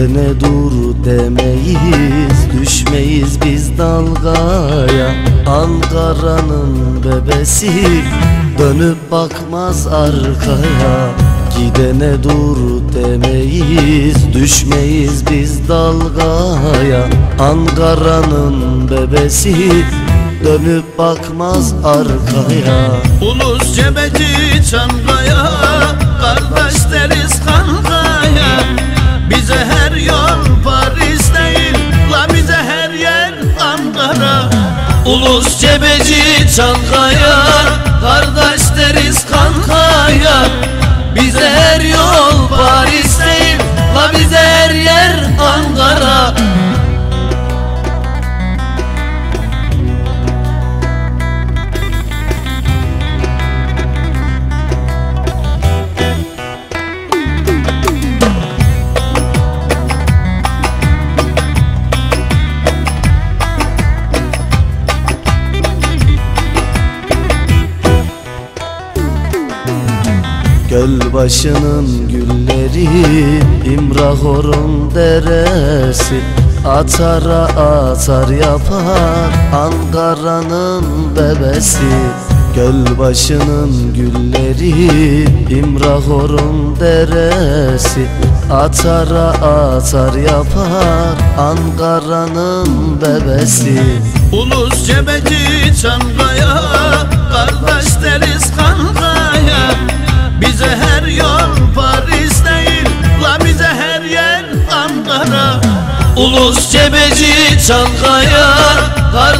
Gene dur demeyiz Düşmeyiz biz dalgaya. Ankara'nın bebesi Dönüp bakmaz arkaya. Gidene dur demeyiz Düşmeyiz biz dalgaya. Ankara'nın bebesi Dönüp bakmaz arkaya. Ulus cebeci çangaya Kardeş cebeci çankaya Göl başının gülleri İmrahor'un deresi. Atara atar yapar Ankara'nın bebesi. Göl başının gülleri İmrahor'un deresi. Atara atar yapar Ankara'nın bebesi. Ulus cebeci çankaya Kardeş Ulus cebeci çankaya Kardeş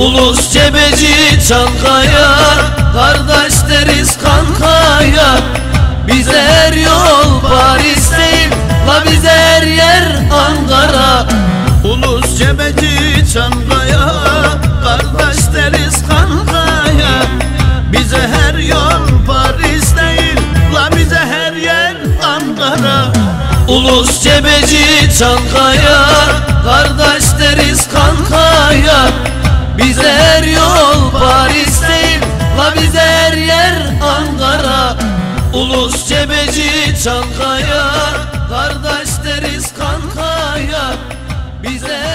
Ulus cebeci çankaya Kardeş deriz kankaya. Bize her yol Paris değil La bize her yer Ankara. Ulus cebeci çankaya Kardeş deriz kankaya. Bize her yol Paris değil La bize her yer Ankara. Ulus cebeci çankaya Kardeş cebeci çankaya Kardeş deriz kankaya. Bize